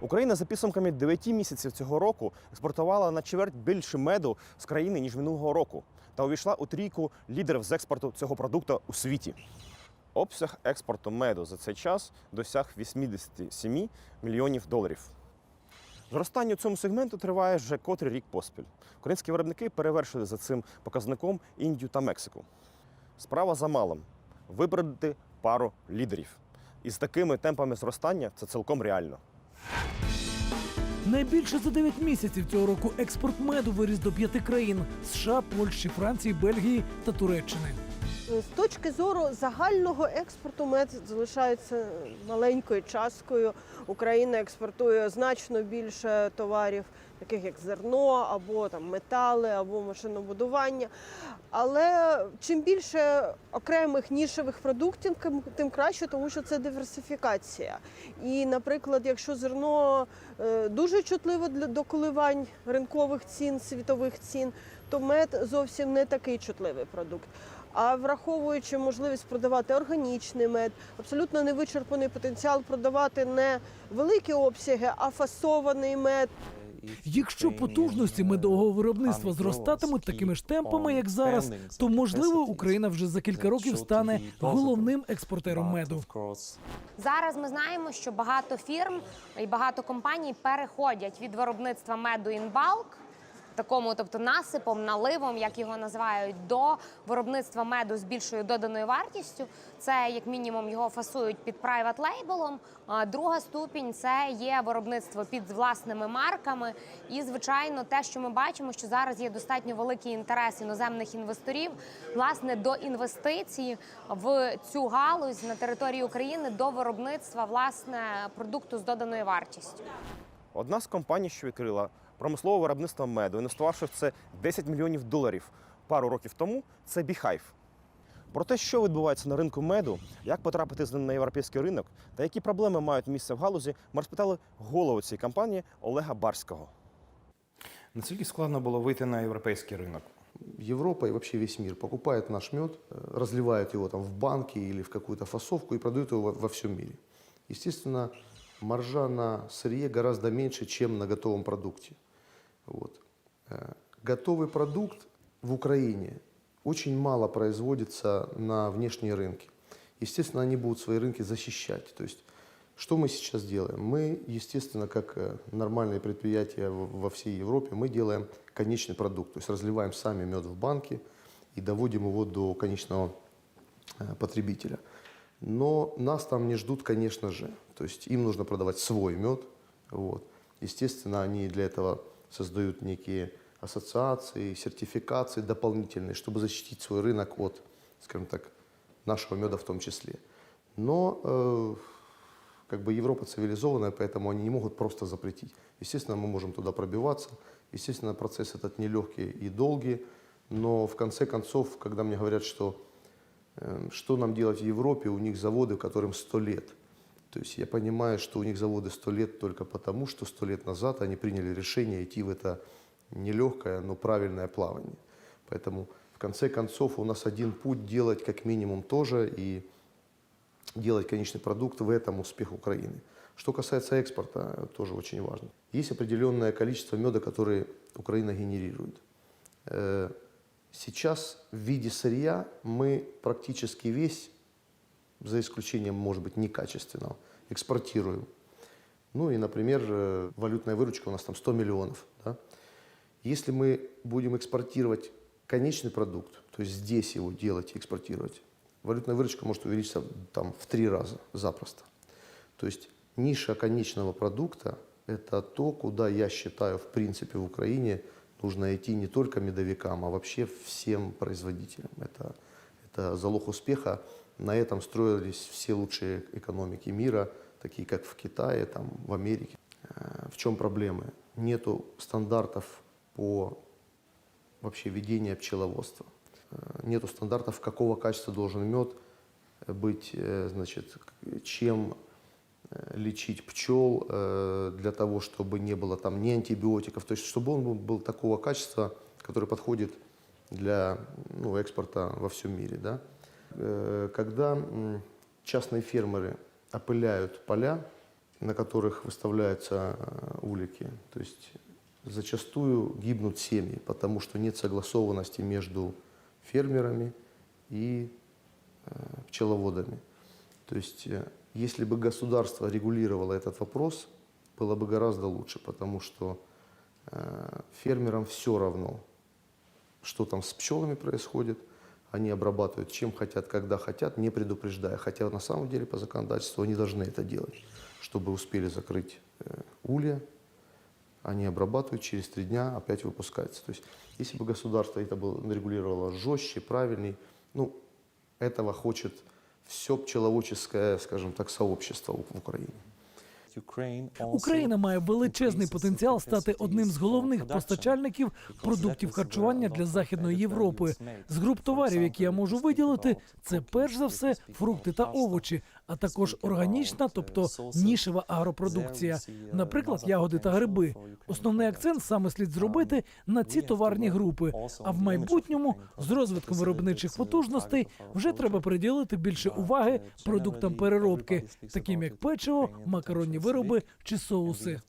Україна за підсумками 9 місяців цього року експортувала на чверть більше меду з країни ніж минулого року та увійшла у трійку лідерів з експорту цього продукту у світі. Обсяг експорту меду за цей час досяг 87 мільйонів доларів. Зростання у цьому сегменту триває вже котрий рік поспіль. Українські виробники перевершили за цим показником Індію та Мексику. Справа за малим випередити пару лідерів. І з такими темпами зростання це цілком реально. Найбільше за 9 місяців цього року експорт меду виріс до п'яти країн: США, Польщі, Франції, Бельгії та Туреччини. З точки зору загального експорту мед залишається маленькою часткою. Україна експортує значно більше товарів, таких як зерно, або там метали, або машинобудування. Але чим більше окремих нішевих продуктів, тим- краще, тому що це диверсифікація. І, наприклад, якщо зерно е, дуже чутливо для до коливань ринкових цін, світових цін, то мед зовсім не такий чутливий продукт. А враховуючи можливість продавати органічний мед, абсолютно невичерпаний потенціал продавати не великі обсяги, а фасований мед. Якщо потужності медового виробництва зростатимуть такими ж темпами, як зараз, то можливо Україна вже за кілька років стане головним експортером меду. Зараз ми знаємо, що багато фірм і багато компаній переходять від виробництва меду інбалк, такому, тобто насипом, наливом, як його називають, до виробництва меду з більшою доданою вартістю. Це як мінімум його фасують під private. А Друга ступінь це є виробництво під власними марками. І, звичайно, те, що ми бачимо, що зараз є достатньо великий інтерес іноземних інвесторів власне до інвестицій в цю галузь на території України до виробництва власне продукту з доданою вартістю. Одна з компаній, що відкрила промислове виробництво меду, інвестувавши в це 10 мільйонів доларів пару років тому, це Beehive. Про те, що відбувається на ринку меду, як потрапити з ним на європейський ринок та які проблеми мають місце в галузі, ми розпитали голову цієї компанії Олега Барського. Наскільки складно було вийти на європейський ринок? Европа и вообще весь мир покупает наш мед, разливает его там в банки или в какую-то фасовку и продает его во, во всем мире. Естественно, маржа на сырье гораздо меньше, чем на готовом продукте. Вот. Э, Готовый продукт в Украине очень мало производится на внешние рынки. Естественно, они будут свои рынки защищать. То есть, что мы сейчас делаем? Мы, естественно, как э, нормальные предприятия во всей Европе, мы делаем конечный продукт. То есть разливаем сами мед в банки и доводим его до конечного э, потребителя. Но нас там не ждут, конечно же. То есть им нужно продавать свой мед. Вот. Естественно, они для этого создают некие ассоциации, сертификации дополнительные, чтобы защитить свой рынок от, скажем так, нашего меда в том числе. Но э, как бы Европа цивилизованная, поэтому они не могут просто запретить. Естественно, мы можем туда пробиваться. Естественно, процесс этот нелегкий и долгий. Но в конце концов, когда мне говорят, что э, что нам делать в Европе, у них заводы, которым 100 лет. То есть я понимаю, что у них заводы 100 лет только потому, что 100 лет назад они приняли решение идти в это нелегкое, но правильное плавание. Поэтому в конце концов у нас один путь делать как минимум тоже и делать конечный продукт в этом успех Украины. Что касается экспорта, тоже очень важно. Есть определенное количество меда, который Украина генерирует. Э, Сейчас в виде сырья мы практически весь, за исключением, может быть, некачественного, экспортируем. Ну и, например, э, валютная выручка у нас там 100 миллионов. Да? Если мы будем экспортировать конечный продукт, то есть здесь его делать и экспортировать, валютная выручка может увеличиться там, в три раза запросто. То есть ниша конечного продукта – это то, куда я считаю, в принципе, в Украине нужно идти не только медовикам, а вообще всем производителям. Это, это залог успеха. На этом строились все лучшие экономики мира, такие как в Китае, там, в Америке. Э, В чем проблемы? Нету стандартов по вообще ведения пчеловодства. Э, Нету стандартов, какого качества должен мед быть, э, значит, чем лечить пчел для того, чтобы не было там ни антибиотиков, то есть чтобы он был такого качества, который подходит для ну, экспорта во всем мире. Да? Э, Когда частные фермеры опыляют поля, на которых выставляются э, улики. То есть зачастую гибнут семьи, потому что нет согласованности между фермерами и э, пчеловодами. То есть если бы государство регулировало этот вопрос, было бы гораздо лучше, потому что фермерам все равно, что там с пчелами происходит. Они обрабатывают чем хотят, когда хотят, не предупреждая. Хотя на самом деле по законодательству они должны это делать, чтобы успели закрыть э, улья. Они обрабатывают, через три дня опять выпускается. То есть если бы государство это было, регулировало жестче, правильней, ну, этого хочет все пчеловодческое, скажем так, сообщество в Украине. Україна має величезний потенціал стати одним з головних постачальників продуктів харчування для західної Європи. З груп товарів, які я можу виділити, це перш за все фрукти та овочі, а також органічна, тобто нішева агропродукція, наприклад, ягоди та гриби. Основний акцент саме слід зробити на ці товарні групи. А в майбутньому з розвитком виробничих потужностей вже треба приділити більше уваги продуктам переробки, таким як печиво, макаронні вироби чи соуси.